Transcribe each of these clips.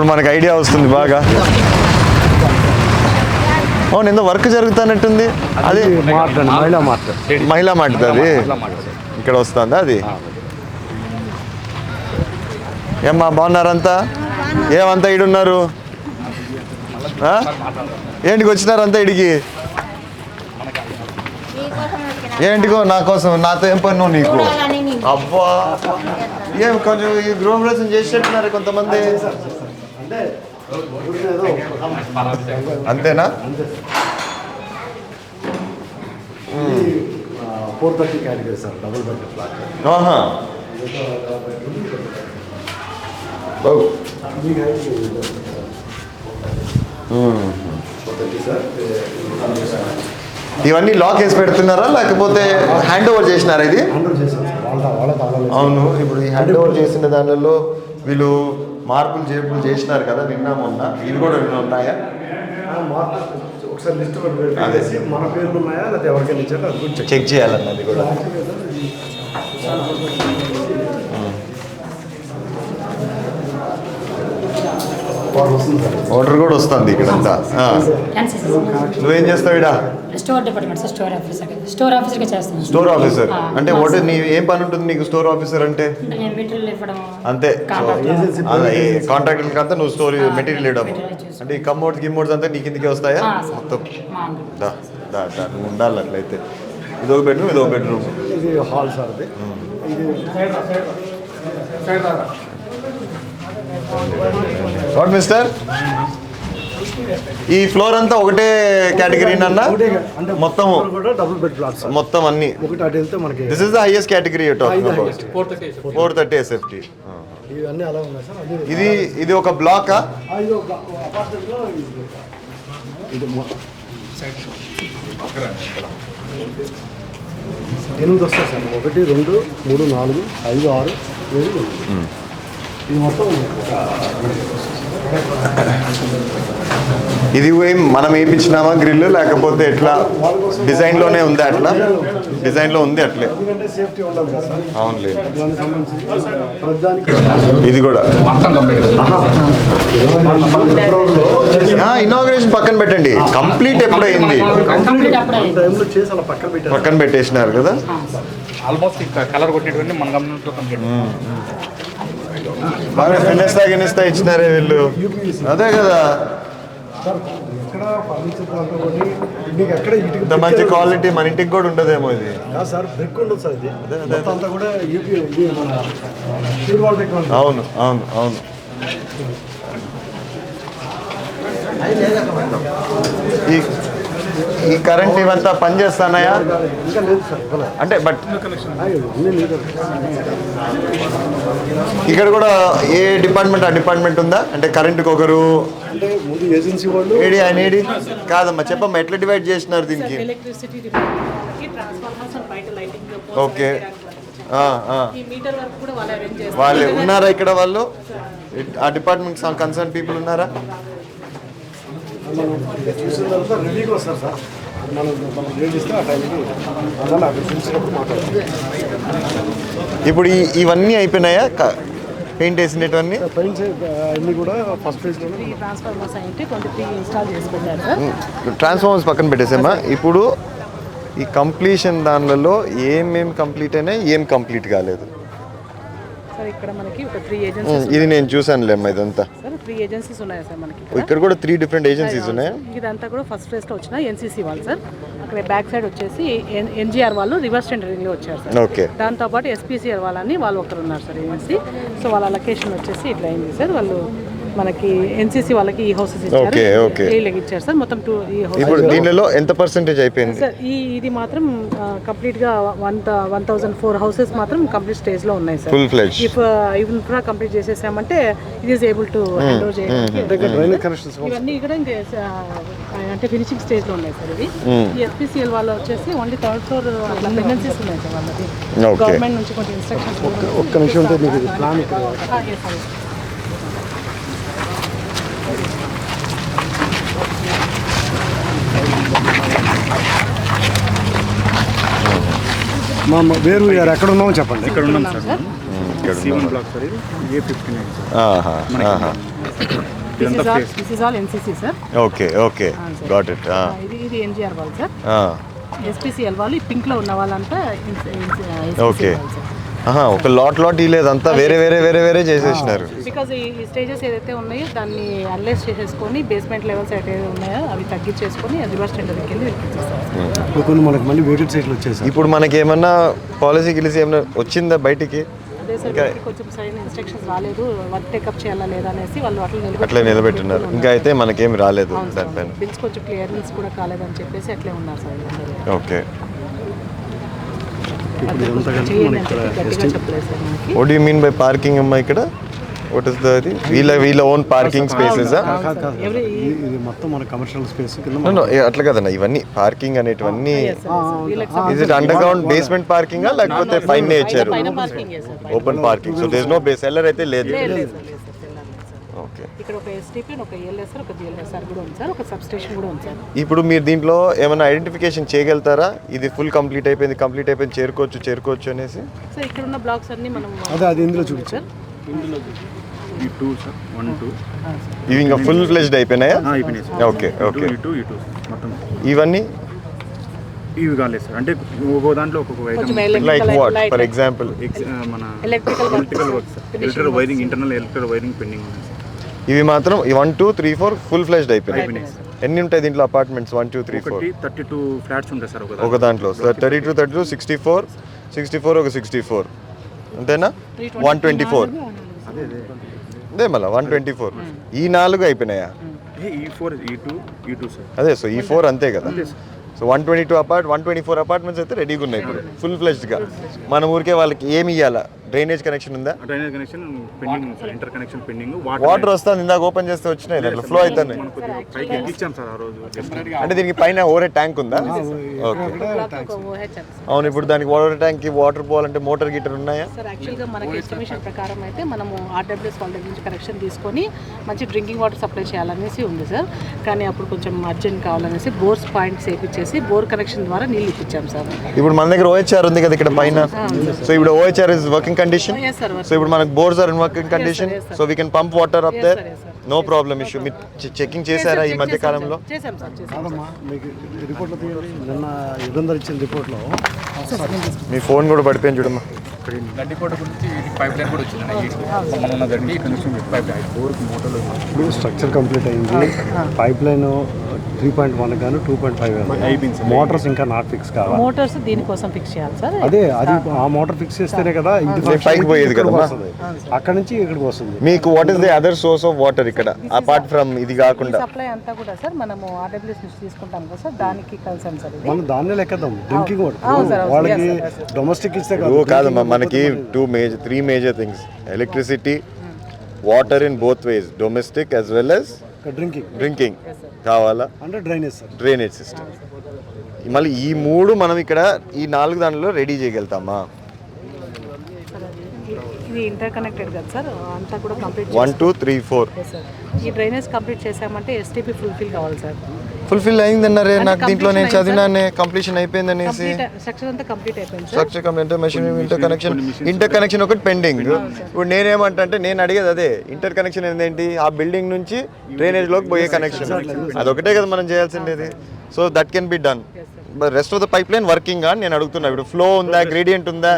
అప్పుడు మనకు ఐడియా వస్తుంది బాగా. అవును ఎంతో వర్క్ జరుగుతున్నట్టుంది. అది మహిళా మార్ట్ మహిళా అది. ఇక్కడ వస్తుందా అది? ఏమ్మా బాగున్నారంతా? ఏమంతా ఈడున్నారు? ఆ? ఏంటికి వచ్చినారంతా ఇడికి ఏంటికో నా కోసం నాతో ఏం పన్ను నీకు? అబ్బా! ఏం కొంచెం ఈ గృహప్రవేశం చేసేట్టున్నారు కొంతమంది. అంతేనా? Four thirty sir double flat. ఇవన్నీ లాక్ వేసి పెడుతున్నారా? లేకపోతే హ్యాండ్ ఓవర్ చేసినారా ఇది? అవును ఇప్పుడు ఈ హ్యాండ్ ఓవర్ చేసిన దానిలో వీళ్ళు మార్పులు చేర్పులు చేసినారు కదా నిన్న మొన్న. ఇవి కూడా నిన్న ఉన్నాయా? ఒకసారి లిస్ట్ పెట్టేసి అదే. మన పేర్లు ఉన్నాయా? లేకపోతే ఎవరికైనా ఇచ్చారో? చెక్ చేయాలన్నది కూడా వాళ్ళు వస్తుంది సార్ ఆర్డర్ కూడా వస్తుంది ఇక్కడంతా. నువ్వేం చేస్తావు ఇడా store department sir store officer store ఆఫీసర్గా చేస్తాను. స్టోర్ ఆఫీసర్ అంటే వాట్ నీ ఏం పని ఉంటుంది నీకు స్టోర్ ఆఫీసర్ అంటే? మెటీరియల్ ఇవ్వడం. అంతే. కాంట్రాక్ట్ కాంట్రాక్టర్ అంతా నువ్వు స్టోరీ మెటీరియల్ ఇవ్వడం. అంటే ఈ కమ్మోడ్స్ గిమ్మోడ్స్ అంతా నీ కిందకి వస్తాయా. మొత్తం. దా దా దా నువ్వు ఉండాలి అట్లయితే ఇదో బెడ్రూమ్ ఇదో బెడ్రూమ్ ఇది హాల్ సార్ ఇది వాట్ మిస్టర్ ఈ ఫ్లోర్ అంతా ఒకటే కేటగిరీ అన్న? మొత్తము. మొత్తం అన్ని. This is the highest category. Four thirty SFT ఇది ఇది ఒక బ్లాకా ఎనిమిది వస్తాయి సార్. ఒకటి రెండు మూడు నాలుగు ఐదు ఆరు ఏడు ఎనిమిది. ఇది మొత్తం ఇది ఏం మనం వేయించినామా గ్రిల్ లేకపోతే ఎట్లా? డిజైన్లోనే ఉందా అట్లా? డిజైన్లో ఉంది అట్లే. అవునులే. ఇది కూడా. ఇనాగ్రేషన్ పక్కన పెట్టండి. కంప్లీట్ ఎప్పుడైంది? పక్కన పెట్టేసినారు కదా? ఆల్మోస్ట్ కలర్ కొట్టేటువంటి మన గమనంలో కంప్లీట్ బాగా ఫినిస్తా గినిస్తా ఇచ్చినారే వీళ్ళు. అదే కదా. ఇంత మంచి క్వాలిటీ మన ఇంటికి కూడా ఉండదేమో ఇది. అవును అవును అవును. ఈ ఈ కరెంట్ ఇవంతా పనిచేస్తానయా అంటే బట్ ఇక్కడ కూడా ఏ డిపార్ట్మెంట్ ఆ డిపార్ట్మెంట్ ఉందా? అంటే కరెంట్కి ఒకరు ఏడి ఆయన ఏడి? కాదమ్మా చెప్పమ్మా ఎట్లా డివైడ్ చేసినారు దీనికి? ఓకే. వాళ్ళు ఉన్నారా ఇక్కడ వాళ్ళు? ఆ డిపార్ట్మెంట్ కన్సర్న్ పీపుల్ ఉన్నారా? మనం చూసిన తర్వాత రెడీగా వస్తారు సార్ మనం మనం రేట్ ఇస్తే ఆ టైంకి అలా అక్కడ చూసినప్పుడు మాట్లాడతాం ఇప్పుడు ఇవన్నీ అయిపోయినాయా? పెయింట్ వేసినటువన్నీ? పెయింట్స్ అన్నీ కూడా ఫస్ట్ ఈ ట్రాన్స్ఫార్మర్స్ అయితే ట్వంటీ త్రీ ఇన్స్టాల్ చేసి పెట్టారు సార్. ట్రాన్స్ఫార్మర్స్ పక్కన పెట్టేసామా ఇప్పుడు ఈ కంప్లీషన్ దానిలలో ఏమేం కంప్లీట్ అయినాయి ఏం కంప్లీట్ కాలేదు? సార్ ఇక్కడ మనకి ఒక త్రీ ఏజెన్సీస్ ఇది నేను చూసానులేమ్మా ఇదంతా. సార్ త్రీ ఏజెన్సీస్ ఉన్నాయి సార్ మనకి ఇక్కడ? కూడా త్రీ డిఫరెంట్ ఏజెన్సీస్ ఉన్నాయి? ఇదంతా కూడా ఫస్ట్ ఫేజ్లో వచ్చిన ఎన్సీసీ వాళ్ళు సార్. అక్కడ బ్యాక్ సైడ్ వచ్చేసి ఎన్జిఆర్ వాళ్ళు రివర్స్ టెండరింగ్లో వచ్చారు సార్. ఓకే. దాంతోపాటు ఎస్పీసీఆర్ వాళ్ళని వాళ్ళు ఒకరు ఉన్నారు సార్ ఏజెన్సీ. సో వాళ్ళ లొకేషన్ వచ్చేసి ఇట్లా అయింది సార్. వాళ్ళు మనకి ఎన్సీసీ వాళ్ళకి ఈ హౌసెస్. వీళ్ళకి ఇచ్చారు సార్. మొత్తం టూ ఈ ఇప్పుడు హౌసెస్ దీనిలో ఎంత పర్సెంటేజ్ అయిపోయింది? సార్ ఈ ఇది మాత్రం కంప్లీట్గా one one thousand four houses మాత్రం కంప్లీట్ స్టేజ్లో ఉన్నాయి సార్. ఫుల్ ఫ్లెజ్ ఇఫ్ ఇవన్నీ కూడా complete చేసేసామంటే it is able to hand చేయడానికి డ్రైనేజ్ కనెక్షన్స్ ఇవన్నీ కూడా ఇంకా, ఆ, అంటే ఫినిషింగ్ స్టేజ్లో ఉన్నాయి సార్ ఇవి. ఈ ఎస్పీసీఎల్ వాళ్ళు వచ్చేసి ఓన్లీ థర్డ్ ఫ్లోర్ అట్లా ప్రెగ్నెన్సీస్ ఉన్నాయి సార్ వాళ్ళకి. గవర్నమెంట్ నుంచి కొంచెం ఇన్స్ట్రక్షన్స్ ఒక్క నిమిషం ఉంటే మీకు ఇది ప్లాన్ మా మా వేరు గారు ఎక్కడ ఉన్నామో చెప్పండి. ఇక్కడ ఉన్నాం సార్. ఇక్కడ వన్ బ్లాక్ సార్ ఇది. A fifty nine sir. ఆహా, ఆహా. దిస్ ఇదంతా is all face. This is all NCC sir okay okay. Got it ఇది ఇది ఎన్జిఆర్ వాళ్ళు సార్ ఎస్పీసీఎల్ వాళ్ళు ఈ పింక్లో ఉన్న వాళ్ళంతా ఓకే. ఆహా ఒక లాట్ లాట్ ఇలేదంతా వేరే వేరే వేరే వేరే చేసేసినారు. బికాజ్ ఈ స్టేజెస్ ఏదైతే ఉన్నాయో దాన్ని అనలైజ్ చేసేసుకొని బేస్మెంట్ లెవెల్స్ అయితే ఉన్నాయో అవి తగ్గించేసుకొని రివర్స్ ఇప్పుడు కొన్ని మనకి మళ్ళీ వెయిటెడ్ సైట్లు వచ్చాయి సార్ ఇప్పుడు మనకి ఏమన్నా పాలసీ గిలిసి ఏమన్నా వచ్చిందా బయటికి? అదే సార్ వీళ్ళకి కొంచెం సరైన ఇన్స్ట్రక్షన్స్ రాలేదు. వర్క్ టేకప్ చేయాలా లేదా అనేసి వాళ్ళు అట్లా అట్లా నిలబెట్టున్నారు. ఇంకా అయితే మనకేం రాలేదు దానిపైన. బిల్స్ కొంచెం క్లియరెన్స్ కూడా కాలేదని చెప్పేసి అట్లే ఉన్నారు సార్. ఓకే ఇప్పుడు ఇదంతా కలిపి చేయండి మనకి అని ఇక్కడ చెప్పి గట్టిగా చెప్పలేదు సార్ మనకి what you mean by parking అమ్మా ఇక్కడ? వాట్ ఇస్ అది వీళ్ళ వీళ్ళ ఓన్ పార్కింగ్ స్పేసెస్ మొత్తం మన కమర్షియల్ స్పేస్ కింద అట్లా కదన్నా. ఇవన్నీ parking అనేటివన్నీ is it under ground basement parking లేకపోతే పైన ఇచ్చారు? Open parking so does no base cellar అయితే లేదు లేదు లేదు సార్ లేదు సార్ తెల్లారి సార్. ఓకే. ఇక్కడ ఒక ఎస్టీపీ ఒక ఏఎల్ఎస్ఆర్ ఒక జిఎల్ఎస్ఆర్ కూడా ఉంది సార్. ఒక సబ్ స్టేషన్ కూడా ఉంది సార్. ఇప్పుడు మీరు దీంట్లో ఏమైనా ఐడెంటిఫికేషన్ చేయగలుగుతారా? ఇది ఫుల్ కంప్లీట్ అయిపోయింది కంప్లీట్ అయిపోయింది చేరుకోవచ్చు చేరుకోవచ్చు అనేసి? సార్ ఇక్కడ ఉన్న బ్లాక్స్ అన్ని మనం అదే అది ఇందులో చూపించారు ఈ టూ సార్ వన్ టూ ఇవి ఇంకా ఫుల్ ఫ్లెజ్డ్ అయిపోయినాయా? అయిపోయినాయి సార్ ఓకే ఓకే. ఈ టూ ఈ టూ మొత్తం. ఇవన్నీ? ఇవి కాలేదు సార్ అంటే ఒక్కో దాంట్లో ఒక్కొక్క లైక్ వాట్ ఫర్ ఎగ్జాంపుల్ మన electrical electrical work sir electrical wiring internal electrical wiring pending ఉంది సార్ ఇవి మాత్రం one two three four full fledged అయిపోయినాయి. సార్ ఎన్ని ఉంటాయి దీంట్లో apartments one two three four thirty two flats ఉంటాయి సార్ ఒక దాంట్లో. Thirty two thirty two sixty four sixty four ఒక సిక్స్టీ ఫోర్ అంతేనా? వన్ ట్వంటీ ఫోర్ అదే. మళ్ళీ వన్ ట్వంటీ ఫోర్ ఈ నాలుగు అయిపోయినాయా? సార్ అదే సో ఈ ఫోర్ అంతే కదా. So one twenty two apart one twenty four apartments అయితే రెడీగా ఉన్నాయి ఇప్పుడు. ఫుల్ ఫ్లెజ్డ్గా మన ఊరికే వాళ్ళకి ఏమి ఇవ్వాలా డ్రైనేజ్ కనెక్షన్ ఉందా? Drainage connection pending sir inter connection pending. Water వస్తుంది ఇందాక ఓపెన్ చేస్తే వచ్చినాయి దాంట్లో ఫ్లో కొద్దిగా పైకి ఎక్కించాం సార్ ఆ రోజు అంటే దీనికి పైన ఓరే ట్యాంక్ ఉందా? ఓకే అవును ఇప్పుడు దానికి వాటర్ ట్యాంక్కి వాటర్ పోవాలంటే మోటార్ గీటర్ ఉన్నాయా? సార్ యాక్చువల్గా మనకి ఎస్టిమేషన్ ప్రకారం అయితే మనము ఆర్డబ్ల్యూఎస్ వాళ్ళ నుంచి కనెక్షన్ తీసుకొని మంచి డ్రింకింగ్ వాటర్ సప్లై చేయాలనేసి ఉంది సార్. కానీ అప్పుడు కొంచెం అర్జెంట్ కావాలనేసి బోర్స్ పాయింట్స్ వేయించేసి బోర్ కనెక్షన్ ద్వారా నీళ్ళు ఇప్పించాం సార్. ఇప్పుడు మన దగ్గర ఓహెచ్ఆర్ ఉంది కదా ఇక్కడ పైన. సో ఇప్పుడు OHR is working condition so ఇప్పుడు మనకు bores are in working condition yes, sir. So we can pump water up there. No problem issue మీరు చెకింగ్ చేశారా ఈ మధ్య కాలంలో? చేసాం సార్ చేసాం కాదమ్మా మీకు రిపోర్ట్లో తీయండి నిన్న యుగంధర్ ఇచ్చిన రిపోర్ట్లో. మీ ఫోన్ కూడా పడిపోయింది చూడమ్మా. గడ్డికోట గురించి పైప్ లైన్ కూడా వచ్చింది. సంబంధం ఉన్నదండి ఇక్కడ నుంచి పైప్ లైన్ బోర్కి మోటార్లు ఇప్పుడు స్ట్రక్చర్ కంప్లీట్ అయింది. Pipe line three point one కానీ టూ పాయింట్ ఫైవ్. మోటార్స్ ఇంకా నాట్ ఫిక్స్ కావాలి మోటార్స్ దీనికోసం ఫిక్స్ చేయాలి సార్? అదే అది ఆ. మోటార్ ఫిక్స్ చేస్తేనే కదా ఇది పైకి పోయేది. వస్తుంది. అక్కడ నుంచి ఇక్కడికి వస్తుంది. మీకు what is the other source of water ఇక్కడ? అపార్ట్ ఫ్రమ్ ఇది కాకుండా. సప్లై అంతా కూడా సార్ మనము ఆర్డబ్ల్యూఎస్ నుంచి తీసుకుంటాం కదా సార్ దానికి కన్సర్న్ సార్ ఇది. మనం దాన్నే లెక్కేద్దాం డ్రింకింగ్ అవును. Sir, water. వాళ్ళకి డొమెస్టిక్ ఇస్తే ఓ కాదమ్మా మనకి two major three major things electricity water in both ways domestic as well as drinking drinking కావాలా? అంటే డ్రైనేజ్ సార్ డ్రైనేజ్ సిస్టమ్ మళ్ళీ ఈ మూడు మనం ఇక్కడ ఈ నాలుగు దానిలో రెడీ చేయగలుగుతామా? ఇది ఇంటర్ కనెక్టెడ్ కదా సార్ అంతా కూడా complete one two three four ఈ డ్రైనేజ్ కంప్లీట్ చేసామంటే ఎస్టీపీ ఫుల్ఫిల్ కావాలి సార్ ఫుల్ఫిల్ అయిందన్నారే నాకు దీంట్లో నేను చదివినానే కంప్లీషన్ అయిపోయింది sir. Structure complete machine inter connection inter connection ఒకటి పెండింగ్ ఇప్పుడు నేనేమంటా అంటే నేను అడిగేది అదే ఇంటర్ కనెక్షన్ ఏంటి ఆ బిల్డింగ్ నుంచి డ్రైనేజ్లోకి పోయే కనెక్షన్ అదొకటే కదా మనం చేయాల్సిండేది. So that can be done rest of the pipe line working అని నేను అడుగుతున్నా. ఇప్పుడు ఫ్లో ఉందా గ్రేడియంట్ ఉందా?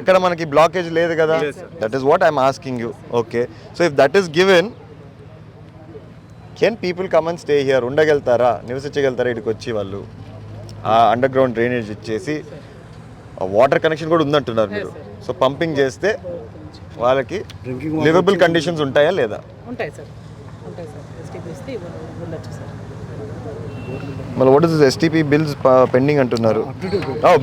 ఎక్కడ మనకి బ్లాకేజ్ లేదు కదా? That is what I'm asking you okay so if that is given can people come and stay here ఉండగలుగుతారా? నివసించగలుగుతారా? ఇక్కడికి వచ్చి వాళ్ళు ఆ అండర్ గ్రౌండ్ డ్రైనేజ్ ఇచ్చేసి వాటర్ కనెక్షన్ కూడా ఉందంటున్నారు మీరు. సో పంపింగ్ చేస్తే వాళ్ళకి లివబుల్ కండిషన్స్ ఉంటాయా లేదా? ఉంటాయి సార్ ఉంటాయి సార్ ఎస్టీపీ ఇస్తే ఇవ్వ- ఉండొచ్చు సార్ మళ్ళీ what is STP bills pending అంటున్నారు.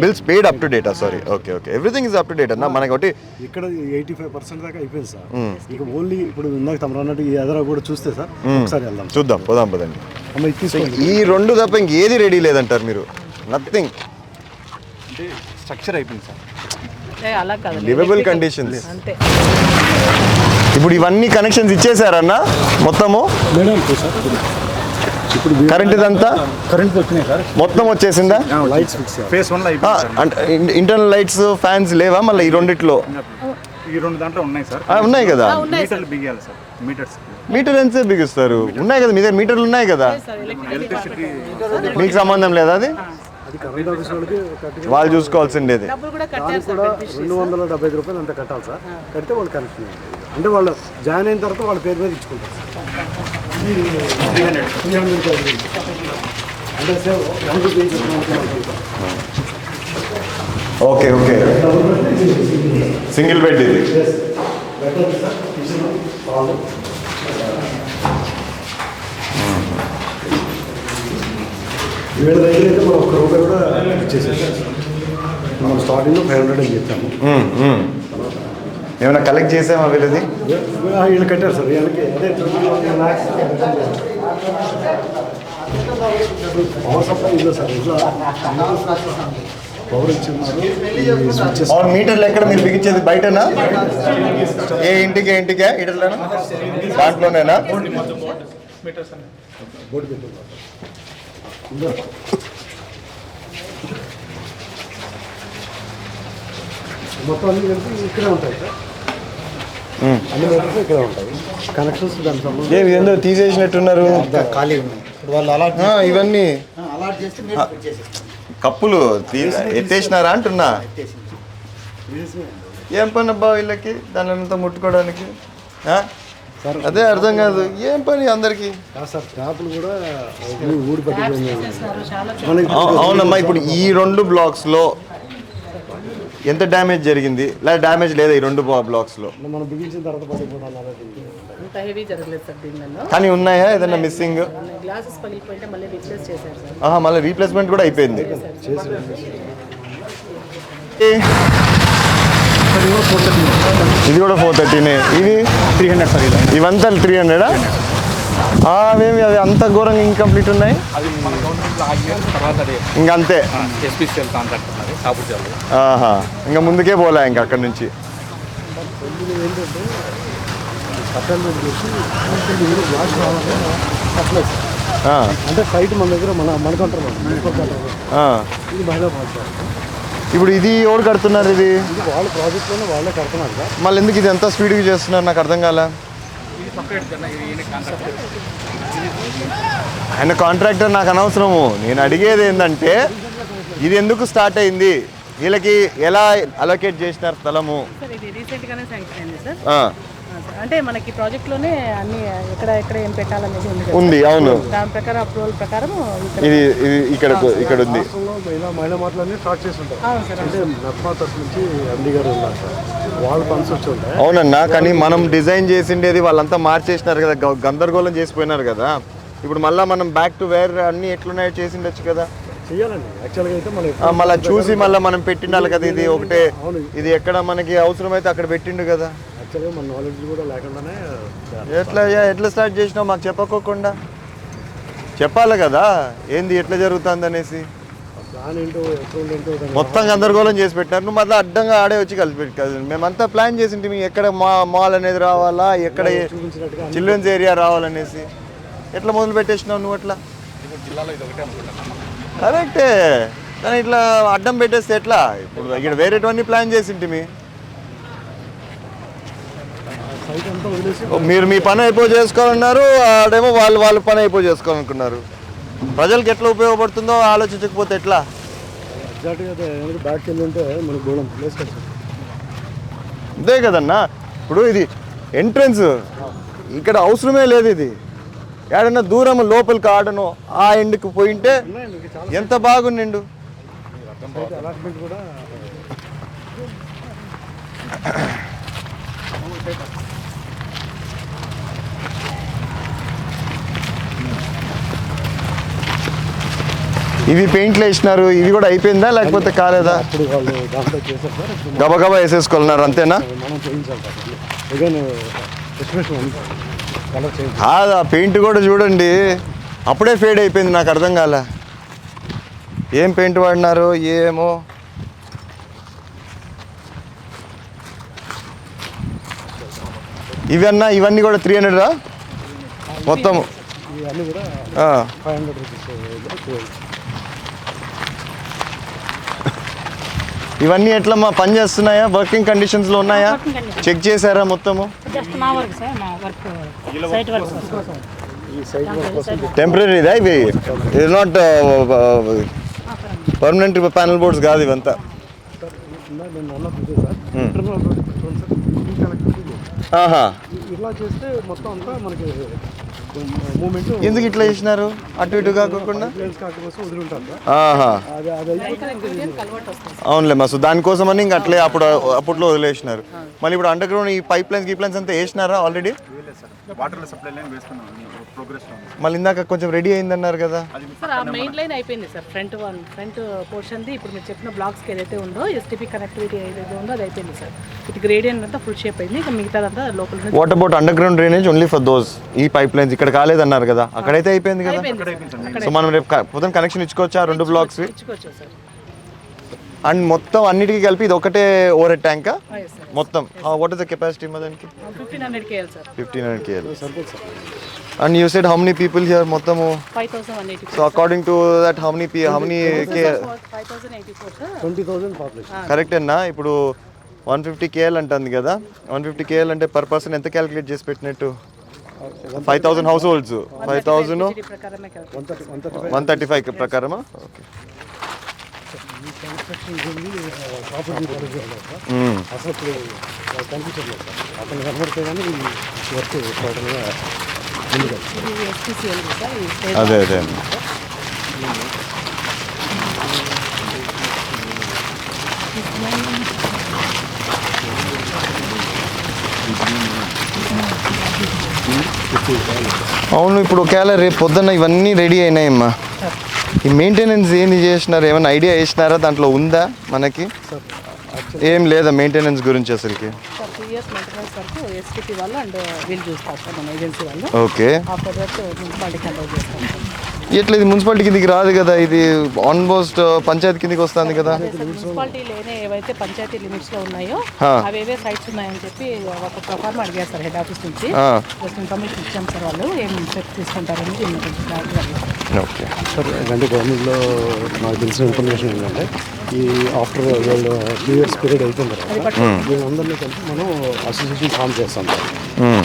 Bills paid up to data sorry okay okay everything is up to date అన్న. మనకి ఒకటి ఇక్కడ ఎయిటీ ఫైవ్ పర్సెంట్ దాకా అయిపోయింది సార్. ఇక ఓన్లీ ఇప్పుడు ఇందాక తమరు అన్నట్టు ఈ ఎదర కూడా చూస్తే సార్ ఒకసారి వెళ్దాం. చూద్దాం పోదాం పదండి. ఈ రెండు తప్ప ఇంకేది రెడీ లేదంటారు మీరు? నథింగ్ అంటే స్ట్రక్చర్ అయిపోయింది సార్. ఏ, అలా కాదు. లివబుల్ కండిషన్స్ అంతే. ఇప్పుడు ఇవన్నీ కనెక్షన్స్ ఇచ్చేసారన్నా మొత్తము? మేడం సార్ ఇప్పుడు కరెంట్ ఇదంతా? కరెంట్ మొత్తం వచ్చేసిందా? ఫేస్ అంటే ఇంటర్నల్ లైట్స్ ఫ్యాన్స్ లేవా మళ్ళీ ఈ రెండిట్లో? ఈ రెండు దాంట్లో ఉన్నాయి సార్. ఆ, ఉన్నాయి కదా. మీటర్లు బిగియాలి సార్. మీటర్స్. మీటర్ ఎంతసేపు బిగిస్తారు? ఉన్నాయి కదా మీ దగ్గర మీటర్లు ఉన్నాయి కదా? సార్ ఎలక్ట్రిసిటీ మీకు సంబంధం లేదా అది? అది కరెంట్ ఆఫీస్ వాళ్ళకి కట్టి వాళ్ళు చూసుకోవాల్సిండేది. రెండు వందల డెబ్బై ఐదు రూపాయలు అంత కట్టాలి సార్. కడితే వాళ్ళు కనెక్షన్. అంటే వాళ్ళు జాయిన్ అయిన తర్వాత వాళ్ళ పేరు మీద ఇచ్చుకుంటారు త్రీ హండ్రెడ్ అంటే save one rupee okay okay single bed ఇది. వీళ్ళ దగ్గర అయితే మనం ఒక్క రూపాయి కూడా ఇచ్చేసేది మనం స్టార్టింగ్లో ఫైవ్ హండ్రెడ్ అని చెప్పాము. ఏమైనా కలెక్ట్ చేసామా వీళ్ళది? వీళ్ళు కట్టారు సార్ వీళ్ళకి అదే ల్యాక్స్ పవర్ సప్లై ఇల్లు సార్ ఇట్లా పవర్ ఇచ్చిన్నారు. ఈ స్విచ్చెస్ అవును మీటర్లు ఎక్కడ మీరు బిగించేది? బయటనా? ఏ ఇంటికి ఏ ఇంటికే? ఇటర్లేనా దాంట్లోనేనా? బోర్డు మొత్తం అన్ని కలిపి ఇక్కడే ఉంటాయి సార్. ఉమ్. అన్ని మీటర్లు ఇక్కడే ఉంటాయి. కనెక్షన్స్ దానికి సంబంధించి ఏమి ఏందో తీసేసినట్టున్నారు? ఖాళీ ఉన్నాయి ఇప్పుడు వాళ్ళు అలాట్ ఆ, ఇవన్నీ. అలాట్ చేస్తే మీరు ఫిట్ చేసేస్తాం కప్పులు తీ- ఎత్తేసినారా అంటున్నా? ఏం పని అబ్బా వీళ్ళకి? దాని అంతా ముట్టుకోవడానికి? ఆ? అదే అర్థం కాదు. ఏం పని అందరికి? కాదు సార్ ట్యాపులు కూడా ఊ- ఊడి పట్టిపోయింది మనకి అవు- అవునమ్మా ఇప్పుడు ఈ రెండు బ్లాక్స్లో ఎంత డ్యామేజ్ జరిగింది? లేదా డ్యామేజ్ లేదా ఈ రెండు బ్లాక్స్లో? మనం బిగించిన తర్వాత పడిపోవడం అలాంటి అంత హెవీ జరగలేదు సార్ దీనిలో. కానీ ఉన్నాయా? ఏదైనా మిస్సింగ్ గ్లాసెస్ పగిలిపోయింటే మళ్ళీ రీప్లేస్ చేశారు సార్. ఆహా మళ్ళీ రీప్లేస్మెంట్ కూడా అయిపోయింది? ఇది కూడా ఫోర్ థర్టీనే ఇది? త్రీ హండ్రెడ్ సార్ ఇవంతా త్రీ హండ్రెడా అవేమి అవి అంత ఘోరంగా ఇన్కంప్లీట్ ఉన్నాయి. అది మన తర్వాత అదే. ఎస్పీసీఎల్ కాంట్రాక్ట్ కాపుడు చాలు ఆహా ఇంకా ముందుకే పోలే ఇంకా అక్కడి నుంచి. అంటే సైట్ మన దగ్గర మన మన ఇప్పుడు ఇది ఎవరు కడుతున్నారు ఇది? వాళ్ళ ప్రాజెక్ట్లోనే వాళ్ళే కడుతున్నారు కదా. మళ్ళీ ఎందుకు ఇది ఎంత స్పీడ్గా చేస్తున్నారు? నాకు అర్థం కాల. ఆయన కాంట్రాక్టర్ నాకు అనవసరము. నేను అడిగేది ఏంటంటే ఇది ఎందుకు స్టార్ట్ అయింది? వీళ్ళకి ఎలా అలొకేట్ చేసినారు స్థలము? అంటే మనకి ప్రాజెక్ట్లోనే అన్ని ఎక్కడ ఎక్కడ ఏం పెట్టాలనేది ఉంది ఉంది అవును. దాని ప్రకారం అప్రూవల్ ప్రకారం ఇది ఇది ఇక్కడ ఇక్కడ ఉంది. మహిళా మహిళా మాటలన్నీ స్టార్ట్ చేసి ఉంటారు అవును సార్ అంటే నర్మా తరఫు నుంచి ఎండి గారు ఉన్నారు సార్. వాళ్ళ వచ్చి ఉంటాయి? అవునన్నా కానీ మనం డిజైన్ చేసిండేది వాళ్ళంతా మార్చేసినారు కదా గ- గందరగోళం చేసిపోయినారు కదా. ఇప్పుడు మళ్ళీ మనం బ్యాక్ టు వేర్ అన్ని ఎట్లున్నాయో చేసిండొచ్చు కదా. మళ్ళా చూసి మళ్ళీ మనం పెట్టిండాలి కదా ఇది ఒకటే. ఇది ఎక్కడ మనకి అవసరమైతే అక్కడ పెట్టిండు కదా. యాక్చువల్గా మన నాలెడ్జ్ కూడా లేకుండానే ఎట్లా అయ్యా, ఎట్లా స్టార్ట్ చేసినావు? మాకు చెప్పకోకుండా. చెప్పాలి కదా? ఏంది ఎట్లా జరుగుతుంది అనేసి ప్లాన్ ఏంటో అకౌంట్ ఏంటో దాని మొత్తం గందరగోళం చేసి పెట్టినారు నువ్వు మళ్ళీ అడ్డంగా ఆడే వచ్చి కలిపి పెట్టి కదా. మేమంతా ప్లాన్ చేసింటి మీ ఎక్కడ మా మాల్ అనేది రావాలా? ఎక్కడ చిల్డ్రన్స్ ఏరియా రావాలనేసి. ఎట్లా మొదలు పెట్టేసినావు నువ్వు అట్లా? కరెక్టే. కానీ ఇట్లా అడ్డం పెట్టేస్తే ఎట్లా? ఇప్పుడు ఇక్కడ వేరేటివన్నీ ప్లాన్ చేసింటి మీ. మీరు మీ పని అయిపో చేసుకోవాలన్నారు ఆడేమో వాళ్ళు వాళ్ళ పని అయిపో చేసుకోవాలనుకున్నారు. ప్రజలకు ఎట్లా ఉపయోగపడుతుందో ఆలోచించకపోతే ఎట్లా? ఇదే కదన్నా ఇప్పుడు ఇది ఎంట్రన్స్. ఇక్కడ అవసరమే లేదు ఇది. ఏడన్నా దూరం లోపలికి ఆడను ఆ ఎండ్కి పోయింటే ఎంత బాగుండిండు? సైట్ అలాట్మెంట్ కూడా ఇవి పెయింట్లు వేసినారు ఇవి కూడా అయిపోయిందా లేకపోతే కాలేదా? గబగబా వేసేసుకున్నారు అంతేనా? కాదు పెయింట్ కూడా చూడండి. అప్పుడే ఫేడ్ అయిపోయింది నాకు అర్థం కాల. ఏం పెయింట్ వాడినారో ఏమో. ఇవన్నా ఇవన్నీ కూడా త్రీ హండ్రెడా మొత్తం ఇవన్నీ ఎట్లా మా పని చేస్తున్నాయా? వర్కింగ్ కండిషన్స్లో ఉన్నాయా. చెక్ చేశారా మొత్తము? జస్ట్ మా వర్క్ సార్ మా వర్క్ సైట్ వర్క్ సార్. ఈ సైడ్ వర్క్ కోసం టెంపరీదా ఇవి ఇది నాట్ పర్మనెంట్ ప్యానల్ బోర్డ్స్ కాదు ఇవంతా లేదు. ఆహా. ఇలా చేస్తే మొత్తం అంతా మనకి మూమెంట్ ఎందుకు ఇట్లా చేసినారు? అటు ఇటు కాకుండా? అవునులే మా సో దానికోసమని ఇంకా అట్లే అప్పుడు అప్పట్లో వదిలేసినారు. మళ్ళీ ఇప్పుడు అండర్ గ్రౌండ్ ఈ పైప్ లైన్స్ గీప్ లైన్స్ అంతా వేసినారా ఆల్రెడీ వాటర్ సప్లై లైన్ వేస్తున్నాం. మళ్ళీ ఇందాక కొంచెం రెడీ అయిందన్నారు కదా. సార్ ఆ మెయిన్ లైన్ అయిపోయింది సార్ ఫ్రంట్ వన్ ఫ్రంట్ పోర్షన్ది ఇప్పుడు మీరు చెప్పిన బ్లాక్స్కి ఏదైతే ఉందో ఎస్టీపీ కనెక్టివిటీ ఏదైతే ఉందో అది అయిపోయింది సార్. ఇటు గ్రేడియంట్ అంతా ఫుల్ షేప్ అయింది ఇంకా మిగతాదంతా లోపల what about under ground drainage only for those ఈ పైప్ లైన్స్ ఇక్కడ కాలేదన్నారు కదా అక్కడైతే అయిపోయింది కదా? సో మనం రేపు పొద్దున కనెక్షన్ ఇచ్చుకోవచ్చా రెండు బ్లాక్స్ ఇచ్చుకోవచ్చు సార్. అండ్ మొత్తం అన్నిటికీ కలిపి ఇది ఒకటే ఓవర్ హెడ్ ట్యాంక్ మొత్తం. వాట్ ఇస్ ద కెపాసిటీ మా దానికి fifteen hundred KL and you said how many people here eighty so according to that how many how many అన్నా ఇప్పుడు వన్ ఫిఫ్టీ కేఎల్ అంటుంది కదా. వన్ ఫిఫ్టీ కేఎల్ అంటే per person ఎంత calculate చేసి పెట్టినట్టు? Five thousand households five thousand one thirty five ప్రకారమా okay hmm. అసలు కనిపించట్లేదు అతను కనబడితే కానీ వర్క్ టోటల్గా అదే అదే. అవును ఇప్పుడు ఒకవేళ రేపు పొద్దున్న ఇవన్నీ రెడీ అయినాయమ్మా. ఈ మెయింటెనెన్స్ ఏంది చేసినారు? ఏమైనా ఐడియా వేసినారా? దాంట్లో ఉందా మనకి? ఏం లేదా మెయింటెనెన్స్ గురించి అసలుకి? సార్ టూ ఇయర్స్ మెయింటెనెన్స్ వరకు ఎస్టీపీ వాళ్ళు అండ్ వీళ్ళు చూస్తారు సార్ మన ఏజెన్సీ వాళ్ళు. Okay after that municipality control చేస్తాం ఎట్లా ఇది మున్సిపాలిటీ కిందికి రాదు కదా? ఇది ఆల్మోస్ట్ పంచాయతీ కిందికి వస్తుంది కదా? మున్సిపాలిటీ లేనే ఏవైతే పంచాయతీ లిమిట్స్లో ఉన్నాయో హా. అవి ఏవే సైట్స్ ఉన్నాయని చెప్పి ఒక ప్రకారం అడిగారు సార్ హెడ్ ఆఫీస్ నుంచి. ఆ, జస్ట్ ఇన్ఫర్మేషన్ ఇచ్చాం సార్ వాళ్ళు ఏం స్టెప్స్ తీసుకుంటారని. ఓకే. సార్ అంటే గవర్నమెంట్లో నాకు తెలిసిన ఇన్ఫర్మేషన్ ఏంటంటే ఈ ఆఫ్టర్ వాళ్ళు టూ ఇయర్స్ పీరియడ్ అయిపోయిన తర్వాత వీళ్ళందరినీ కలిపి మనం అసోసియేషన్ ఫామ్ చేస్తాం సార్.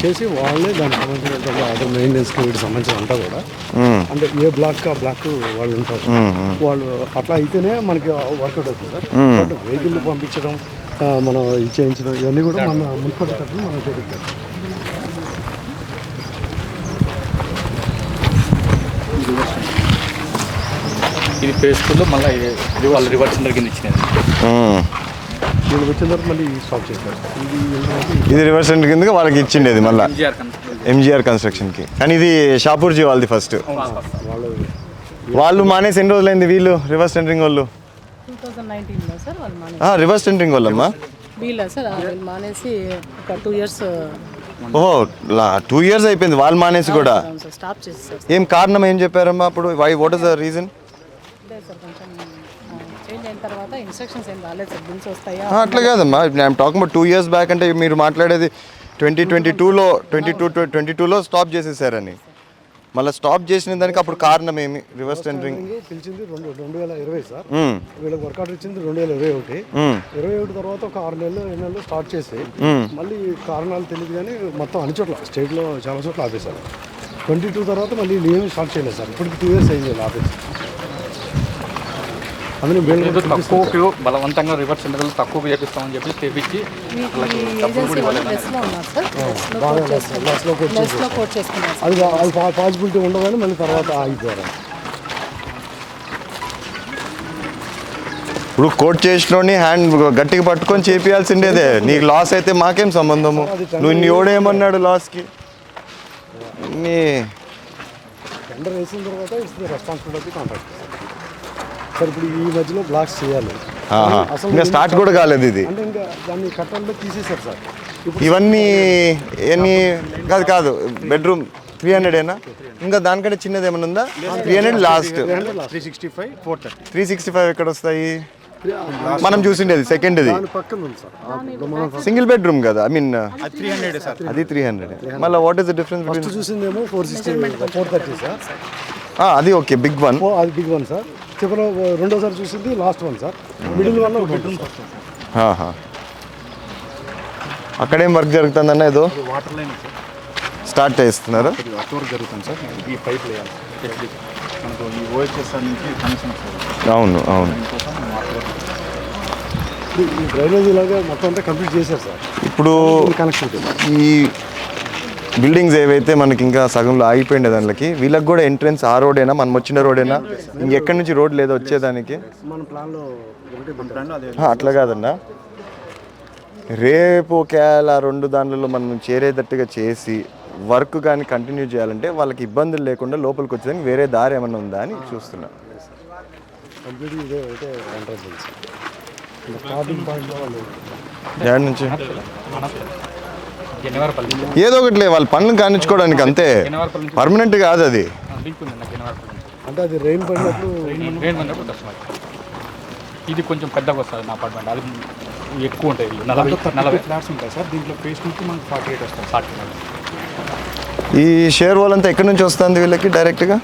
చేసి వాళ్ళే దానికి సంబంధించిన అదర్ మెయింటెనెన్స్కి వీటికి సంబంధించిన అంతా కూడా. మ్మ్. అంటే ఏ బ్లాక్ ఆ బ్లాక్ వాళ్ళు ఉంటారు. వాళ్ళు అట్లా అయితేనే మనకి వర్కౌట్ అవుతుంది సార్. బట్ వెహికల్ పంపించడం మనం ఇది చేయించడం ఇవన్నీ కూడా మన మున్సిపల్ తరఫున మనం జరుగుతాం ఇది పేస్కూల్లో మళ్ళీ ఇది వాళ్ళు రివర్స్ కింద ఇచ్చినది వచ్చిన తర్వాత మళ్ళీ స్టాప్ చేస్తారు. ఇది రివర్స్ సెంటర్ కిందకి వాళ్ళకి ఇచ్చిండేది మళ్ళీ. ఎంజీఆర్ కన్స్ట్రక్షన్ ఎంజీఆర్ కన్స్ట్రక్షన్కి కానీ ఇది షాపూర్జీ వాళ్ళది ఫస్ట్ వాళ్ళు వాళ్ళు మానేసి ఎన్ని రోజులైంది వీళ్ళు రివర్స్ సెంటరింగ్ వాళ్ళు? రివర్స్ సెంటరింగ్ వాళ్ళమ్మా? మానేసి ఒక టూ ఇయర్స్ ఓహో టూ ఇయర్స్ అయిపోయింది. వాళ్ళు మానేసి కూడా. స్టాప్ ఏం కారణం ఏం చెప్పారమ్మా అప్పుడు? Why what is the reason లేదు సార్ కొంచెం చేంజ్ అయిన తర్వాత ఇన్స్ట్రక్షన్స్ ఏం రాలేదు సార్. బిల్స్ వస్తాయా? అట్లా కాదమ్మా. I'm talking about two years back అంటే మీరు మాట్లాడేది ట్వంటీ ట్వంటీ టూలో ట్వంటీ టూ ట్వంటీ టూలో స్టాప్ చేసేసారని. మళ్ళీ స్టాప్ చేసిన దానికి అప్పుడు కారణం ఏమి? రివర్స్ టెండరింగ్ పిలిచింది రెండు రెండు వేల ఇరవై సార్. వీళ్ళకి వర్క్ ఆర్డర్ ఇచ్చింది రెండు వేల ఇరవై ఒకటి. ఇరవై ఒకటి తర్వాత ఒక ఆరు నెలలు ఏడు నెలలు స్టార్ట్ చేసి మళ్ళీ కారణాలు తెలియదు కానీ మొత్తం అన్ని చోట్ల స్టేట్లో చాలా చోట్ల ఆపేశారు. ట్వంటీ టూ తర్వాత మళ్ళీ ఏమి స్టార్ట్ చేయలేదు సార్. ఇప్పటికి టూ ఇయర్స్ అయింది ఆపేసి. వీళ్ళు ఏదో తక్కువకి బలవంతంగా రివర్స్ సెంటర్లో తక్కువకి చేపిస్తామని చెప్పి సార్. అది అది పాసిబిలిటీ ఉండదని మళ్ళీ తర్వాత ఆగిపోయారు. ఇప్పుడు కోట్ చేసినోని హ్యాండ్ గట్టిగా పట్టుకొని చేపియాల్సిండేదే. నీకు లాస్ అయితే మాకేం సంబంధము? నువ్వు నీ ఓడేమన్నాడు లాస్కి నీ టెండర్ వేసిన తర్వాత ఇస్తుంది రెస్పాన్సిబిలిటీ కాంట్రాక్ట్ సార్ ఇప్పుడు ఈ మధ్యలో బ్లాక్స్ చేయాలి. ఇంకా స్టార్ట్ కూడా కాలేదు ఇది. అంటే ఇంకా దాన్ని కట్టంలో తీసేశారు సార్. ఇవన్నీ ఎన్ని కాదు కాదు బెడ్రూమ్ త్రీ హండ్రెడేనా ఇంకా దానికంటే చిన్నది ఏమైనా ఉందా? Three hundred last three sixty five four thirty three sixty five ఎక్కడ వస్తాయి మనం చూసిండేది ఇప్పుడు మనం సింగిల్ బెడ్రూమ్ కదా ఐ మీన్ త్రీ హండ్రెడ్ అది త్రీ హండ్రెడ్ మళ్ళీ what is the difference first చూసిందేమో four sixty four thirty sir. అది ఓకే బిగ్ వన్ అది బిగ్ వన్ సార్. చివరి రెండోసారి చూసింది last one sir. Middle one ఉంటుంది సార్. ఆహా. అక్కడేం వర్క్ జరుగుతుందన్న ఏదో వాటర్ లైన్ సార్. స్టార్ట్ చేస్తున్నారు వరకు జరుగుతుంది సార్. ఈ పైప్ వేయాలి హెచ్డి మనకు ఈ ఓహెచ్ఎస్ఆర్ నుంచి కనెక్షన్ వస్తుంది అవును అవును. దానికోసం వాటర్ వరకు ఈ డ్రైనేజ్ ఇలాగే మొత్తం అంతా కంప్లీట్ చేశారు సార్. ఇప్పుడు కనెక్షన్ ఈ బిల్డింగ్స్ ఏవైతే మనకి ఇంకా సగంలో ఆగిపోయిండే దానికి వీళ్ళకి కూడా ఎంట్రెన్స్ ఆ రోడేనా? మనం వచ్చిన రోడేనా? ఇంకెక్కడి నుంచి రోడ్ లేదా వచ్చేదానికి? అట్లా కాదన్నా. రేపు ఒకవేళ రెండు దానిలలో మనం చేరేటట్టుగా చేసి వర్క్ కానీ కంటిన్యూ చేయాలంటే వాళ్ళకి ఇబ్బందులు లేకుండా లోపలికి వచ్చేదానికి వేరే దారి ఏమన్నా ఉందా అని చూస్తున్నా. నుంచి. ఏదో ఒకటి వాళ్ళ పనులు కానిచ్చుకోవడానికి అంతే. పర్మనెంట్ కాదు అది అంటే అది రెయిన్ పడినప్పుడు కష్టం ఇది కొంచెం పెద్దగా వస్తుంది నా అపార్ట్మెంట్ అది ఎక్కువ ఉంటాయి. నలభై నలభై ఫ్లాట్స్ ఉంటాయి సార్. దీంట్లో ఫేస్ నుంచి మనకు ఫార్టీ ఎయిట్ వస్తుంది ఫార్టీ ఈ షేర్ వాళ్ళంతా ఎక్కడి నుంచి వస్తుంది వీళ్ళకి డైరెక్ట్గా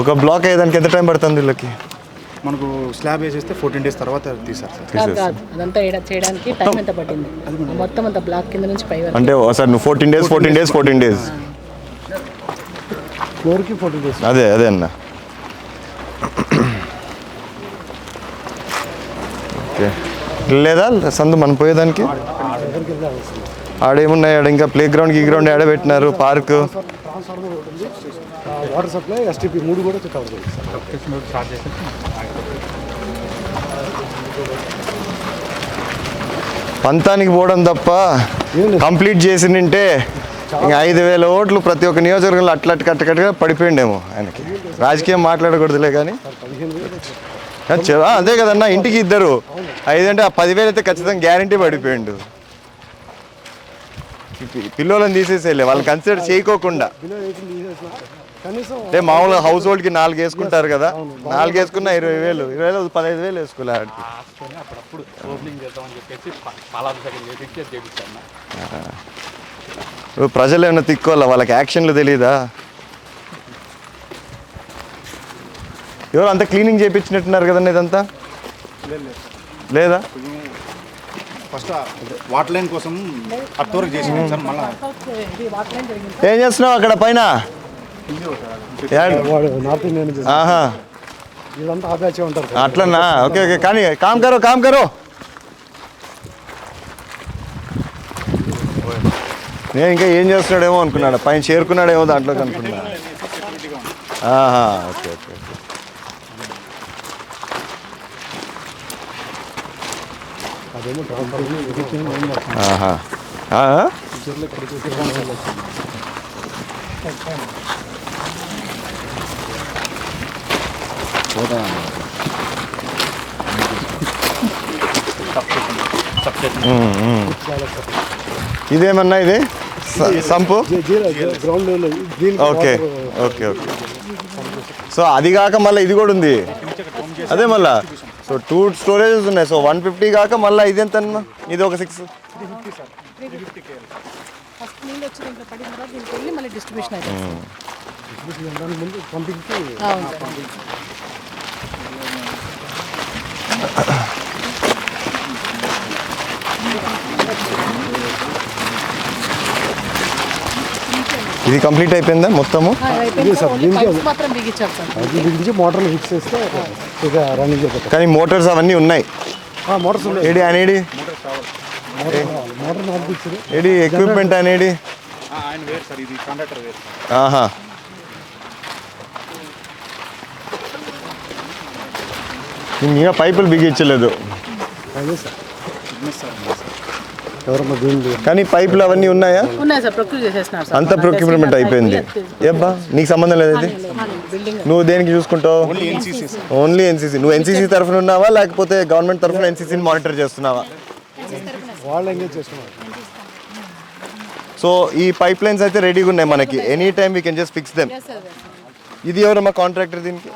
ఒక బ్లాక్ అయ్యేదానికి ఎంత టైం పడుతుంది వీళ్ళకి? మనకు స్లాబ్ వేసేస్తే ఫోర్టీన్ డేస్ తర్వాత తీసారు సార్ కాదు అదంతా ఏడ చేయడానికి టైం ఎంత పట్టింది మొత్తం అంత బ్లాక్ కింద నుంచి పై వరకు అంటే సార్ నువ్వు fourteen days fourteen days fourteen days ఫ్లోర్కి ఫోర్టీ డేస్ అదే అదే అన్న ఓకే లేదా సందు మనం పోయేదానికి ఆడేమున్నాయి ఆడ ఇంకా ప్లే గ్రౌండ్ గీ గ్రౌండ్ ఆడ పెట్టినారు పార్క్ వాటర్ సప్లై ఎస్టీపీ మూడు కూడా సార్ పంతానికి పోవడం తప్ప. కంప్లీట్ చేసి నింటే ఇంకా ఐదు వేల ఓట్లు ప్రతి ఒక్క నియోజకవర్గంలో అట్లట్టు కట్టకట్టుగా పడిపోయిండేమో ఆయనకి. రాజకీయం మాట్లాడకూడదులే కానీ. అదే కదన్నా ఇంటికి ఇద్దరు. ఐదంటే ఆ పదివేలు అయితే ఖచ్చితంగా గ్యారంటీ పడిపోయిండు. పిల్లోలను తీసేసేలే వాళ్ళని కన్సిడర్ చేయకోకుండా. అంటే మామూలుగా హౌస్ హోల్డ్కి నాలుగు వేసుకుంటారు కదా. నాలుగు వేసుకున్న ఇరవై వేలు ఇరవై వేలు పదహైదు వేలు వేసుకోలే ఆడికి రాసుకొని అప్పుడప్పుడు ఓపెనింగ్ చేద్దామని చెప్పేసి ప- పాలాభిషేకం చేసి చేపించాను ఇప్పుడు ప్రజలు ఏమైనా తిక్కోవాలా? వాళ్ళకి యాక్షన్లు తెలియదా ఎవరు అంత క్లీనింగ్ చేయించినట్టున్నారు కదండి ఇదంతా? లేదా ఫస్ట్ వాటర్ లైన్ కోసం చేసి ఏం చేస్తున్నావు అక్కడ పైన? ఏడు? వాడు నార్త్ ఇండియన్ నుంచి ఆహా. వీళ్ళంతా ఆ బ్యాచే ఉంటారు సార్. అట్లనా? Okay okay. కానీ కామ్ కరో కామ్ కరో. నేను ఇంకా ఏం చేస్తున్నాడేమో అనుకున్నాడు. పైన చేరుకున్నాడేమో దాంట్లోకి అనుకున్నా ఆహా ఓకే ఓకే ఓకే. ఆహా. ఆ? ఉమ్, ఉమ్. ఇదేమన్నా ఇది sump? Okay okay okay so అది కాక మళ్ళీ ఇది కూడా ఉంది. అదే మళ్ళా. సో టూ స్టోరేజెస్ ఉన్నాయి. సో వన్ ఫిఫ్టీ కాక మళ్ళీ ఇది ఎంత అన్న? ఇది ఒక సిక్స్ ఫస్ట్ ఇది కంప్లీట్ అయిపోయిందా మొత్తము? మోటార్లు ఫిక్స్ చేస్తే ఇక రన్నింగ్ కానీ మోటార్స్ అవన్నీ ఉన్నాయి. మోటార్స్ ఉన్నాయి. ఏడి అనేది ఏడి? ఎక్విప్మెంట్ అనేది ఆహా. ఇంకా పైపులు బిగించలేదు. కానీ పైపులు అవన్నీ ఉన్నాయా? ఉన్నాయి సార్ ప్రొక్యూర్ చేసేస్తున్నారు సార్. అంత ప్రొక్యూర్మెంట్ అయిపోయింది. ఏబ్బా నీకు సంబంధం లేదు ఇది బిల్డింగ్ నువ్వు దేనికి చూసుకుంటావు? ఓన్లీ ఎన్సీసీ నువ్వు ఎన్సీసీ తరఫున ఉన్నావా లేకపోతే గవర్నమెంట్ తరఫున ఎన్సీసీని మానిటర్ చేస్తున్నావా? వాళ్ళు ఎంగేజ్ చేస్తున్నారు. సో ఈ పైప్ లైన్స్ అయితే రెడీగా ఉన్నాయి మనకి. Any time we can just fix them ఇది ఎవరమ్మా కాంట్రాక్టర్ దీనికి?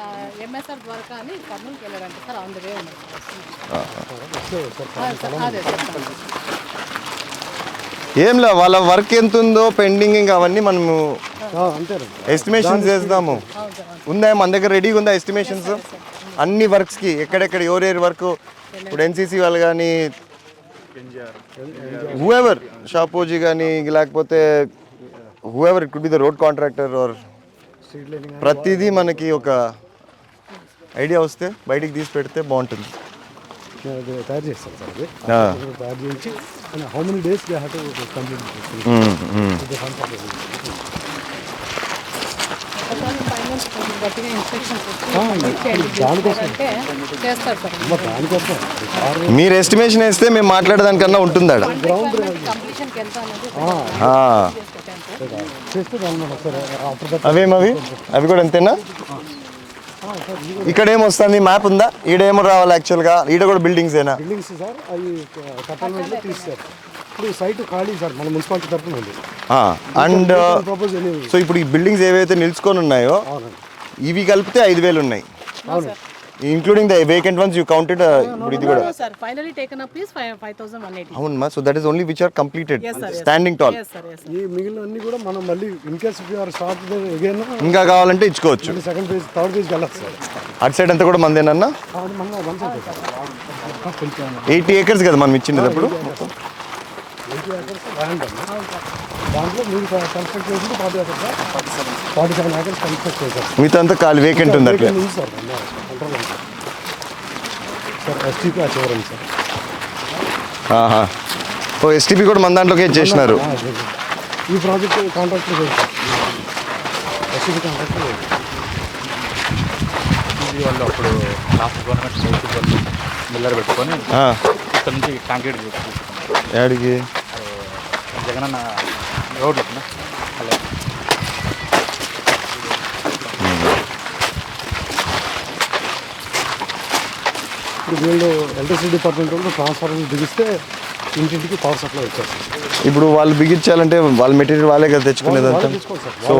ఎంఎస్ఆర్ ద్వారా అని కర్నూలుకి వెళ్ళారంటే సార్ ఆన్ ద వే ఉన్నారు ఏం లే వాళ్ళ వర్క్ ఎంత ఉందో పెండింగ్ ఇంకా అవన్నీ మనము ఎస్టిమేషన్స్ వేద్దాము ఉందా? మన దగ్గర రెడీగా ఉందా ఎస్టిమేషన్స్? అన్ని వర్క్స్కి ఎక్కడెక్కడ ఎవరెవరి వర్క్? ఇప్పుడు ఎన్సీసీ వాళ్ళు కానీ హూఎవర్ షాపోజీ కానీ లేకపోతే whoever it could be the road contractor or street lining ప్రతిదీ మనకి ఒక ఐడియా వస్తే బయటికి తీసి పెడితే బాగుంటుంది. తయారు సార్ అది. తయారు చేయించి how many days they have to complete మీరు ఎస్టిమేషన్ వేస్తే మేము మాట్లాడేదానికన్నా ఉంటుంది అవేమవి అవి కూడా అంతేనా ఇక్కడ ఏమొస్తుంది మ్యాప్ ఉందా? ఈడేమో రావాలి యాక్చువల్గా. ఈడ కూడా బిల్డింగ్స్ ఏనా? బిల్డింగ్స్ సార్ అవి కట్టాలంటే తీస్తారు. ఇప్పుడు సైట్ ఖాళీ సార్ మన మున్సిపాలిటీ తరఫున ఉంది. అండ్ సో ఇప్పుడు ఈ బిల్డింగ్స్ ఏవైతే నిల్చుకొని ఉన్నాయో ఇవి కలిపితే ఐదు వేలు ఉన్నాయి. Including the vacant ones you counted ఇప్పుడు ఇది కూడా sir finally taken up one eighty అవును మా so that is only which are completed standing tall ఈ మిగిలిన అన్ని కూడా మనం మళ్ళీ in case or start again ఇంకా కావాలంటే ఇచ్చుకోవచ్చు. సెకండ్ పేజ్ థర్డ్ పేజ్కి వెళ్ళచ్చు సార్ అటు సైడ్ అంతా కూడా మందేనన్నా ఎయిటీ ఏకర్స్ కదా మనం ఇచ్చింది అప్పుడు? దాంట్లో మీరు కన్స్ట్రక్ట్ చేసింది forty acres forty seven acres construct చేశారు. మిగతా అంతా ఖాళీ వేకెంట్ ఉంది అట్లే. ఉంది? సార్ కంట్రోల్ ఉంది. సార్ ఎస్టీపీ ఆ చివరండి సార్. ఆహా. ఓ ఎస్టీపీ కూడా మన దాంట్లోకి చేసినారు. ఈ project contractor sir STP contractor లేదు ఇది వాళ్ళు అప్పుడు లాస్ట్ గవర్నమెంట్ వాళ్ళు మిల్లర్ పెట్టుకొని ఆ, ఇక్కడ నుంచి కాంక్రీట్ యాడికి? జగనన్న రోడ్లు? అలా ఇప్పుడు వీళ్ళు ఎలక్ట్రిసిటీ డిపార్ట్మెంట్ వాళ్ళు ట్రాన్స్ఫార్మర్ బిగిస్తే ఇంటింటికి పవర్ సప్లై వచ్చేస్తుంది. ఇప్పుడు వాళ్ళు బిగించాలంటే వాళ్ళ మెటీరియల్ వాళ్ళే కదా తెచ్చుకునేదంతా. సో